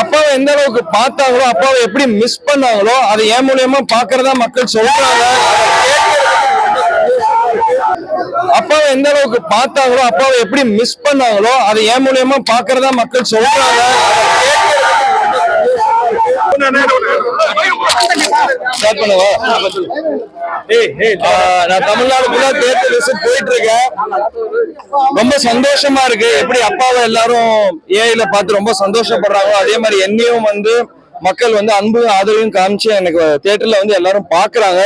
அப்பாவை எந்த அளவுக்கு பார்த்தாங்களோ அப்பாவை எப்படி மிஸ் பண்ணாங்களோ அதை என் மூலியமா பாக்குறதா மக்கள் சொல்றாங்க. அப்பாவை எந்த அளவுக்கு பார்த்தாங்களோ அப்பாவை எப்படி மிஸ் பண்ணாங்களோ அதை என் மூலியமா பாக்குறதா மக்கள் சொல்றாங்க. ஸ்டார்ட் பண்ணவா? நான் தமிழ்நாடு ஃபுல்லா தேர்தல் விசிட் போயிட்டு இருக்கேன் ரொம்ப சந்தோஷமா இருக்கு. எப்படி அப்பாவை எல்லாரும் ஏஐல பார்த்து ரொம்ப சந்தோஷப்படுறாங்களோ அதே மாதிரி என்னையும் வந்து மக்கள் வந்து அன்பு ஆதரவையும் காமிச்சு எனக்கு தியேட்டர்ல வந்து எல்லாரும் பாக்குறாங்க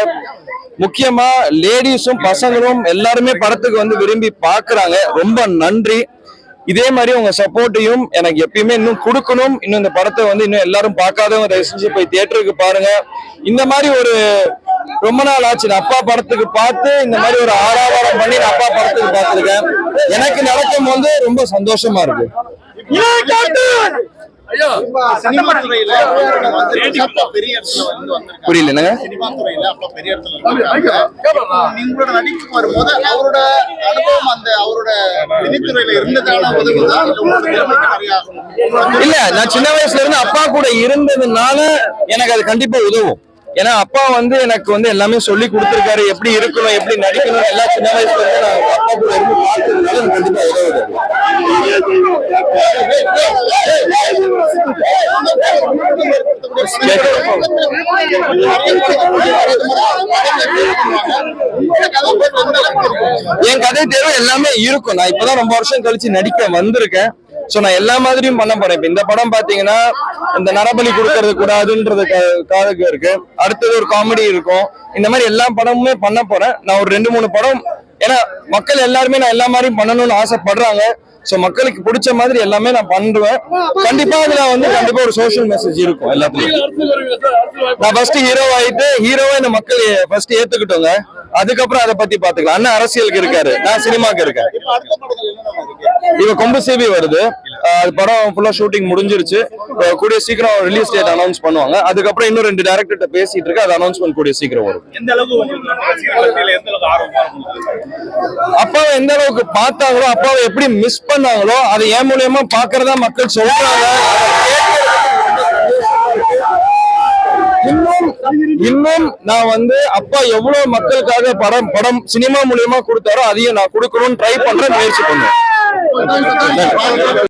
முக்கியமா லேடிஸும் பசங்களும் எல்லாருமே படத்துக்கு வந்து விரும்பி பாக்குறாங்க ரொம்ப நன்றி. இதே மாதிரி உங்க சப்போர்ட்டையும் எனக்கு எப்பயுமே இன்னும் கொடுக்கணும். இன்னும் இந்த படத்தை வந்து இன்னும் எல்லாரும் பார்க்காதவங்க தயவு செஞ்சு போய் தியேட்டருக்கு பாருங்க. இந்த மாதிரி ஒரு ரொம்ப நாள் ஆச்சு. நான் அப்பா படத்துக்கு பார்த்து இந்த மாதிரி ஒரு ஆறாவாரம் பண்ணி நான் அப்பா படத்துக்கு பார்த்துருக்கேன். எனக்கு நடக்கும் போது ரொம்ப சந்தோஷமா இருக்கு. புரியல என்னங்க? நீங்களோட நடிப்பு வரும்போது அவரோட அனுபவம் அந்த அவரோட திரைத்துறையில இருந்ததால இல்ல நான் சின்ன வயசுல இருந்து அப்பா கூட இருந்ததுனால எனக்கு அது கண்டிப்பா உதவும். ஏன்னா அப்பா வந்து எனக்கு வந்து எல்லாமே சொல்லி கொடுத்துருக்காரு. எப்படி இருக்கணும் எப்படி நடிக்கணும் எல்லா சின்ன வயசுல இருந்து நான் அப்பா கூட இருந்து பார்த்ததுனால கண்டிப்பா என் கதை தேவை எல்லாமே இருக்கும். நான் இப்பதான் ரொம்ப வருஷம் கழிச்சு நடிக்க வந்திருக்கேன். சோ நான் எல்லா மாதிரியும் பண்ண போறேன். இப்ப இந்த படம் பாத்தீங்கன்னா இந்த நரபலி கொடுக்கறது கூடாதுன்றது காதுக்கு இருக்கு. அடுத்தது ஒரு காமெடி இருக்கும். இந்த மாதிரி எல்லா படமுமே பண்ண போறேன். நான் ஒரு ரெண்டு மூணு படம் ஏன்னா மக்கள் எல்லாருமே நான் எல்லா மாதிரியும் பண்ணணும்னு ஆசைப்படுறாங்க. சோ மக்களுக்கு பிடிச்ச மாதிரி எல்லாமே நான் பண்ணுவேன் கண்டிப்பா அதுல வந்து கண்டிப்பா ஒரு சோஷியல் மெசேஜ் இருக்கும் எல்லாத்துலயும். நான் ஃபர்ஸ்ட் ஹீரோ ஆயிட்டு ஹீரோவை இந்த மக்கள் ஃபர்ஸ்ட் ஏத்துக்கிட்டோங்க. அதுக்கப்புறம் அதை பத்தி பாத்துக்கலாம். அண்ணன் அரசியலுக்கு இருக்காரு. நான் சினிமாக்கு இருக்கேன். இவ கொம்பு சேவி வருது. அது படம் ஃபுல்லா ஷூட்டிங் முடிஞ்சிருச்சு. கூடிய சீக்கிரம் ரிலீஸ் டேட் அனௌன்ஸ் பண்ணுவாங்க. அதுக்கப்புறம் இன்னும் ரெண்டு டேரக்டர்கிட்ட பேசிட்டு இருக்கு. அது அனௌன்ஸ்மெண்ட் கூடிய சீக்கிரம் வரும். அப்பாவை எந்த அளவுக்கு பார்த்தாங்களோ அப்பாவை எப்படி மிஸ் பண்ணாங்களோ அதை என் மூலியமா பாக்குறதா மக்கள் சொல்றாங்க. இன்னும் இன்னும் நான் வந்து அப்பா எவ்வளவு மக்களுக்காக படம் படம் சினிமா மூலியமா கொடுத்தாரோ அதையும் நான் கொடுக்கணும்னு ட்ரை பண்ற முயற்சி பண்ணுவேன்.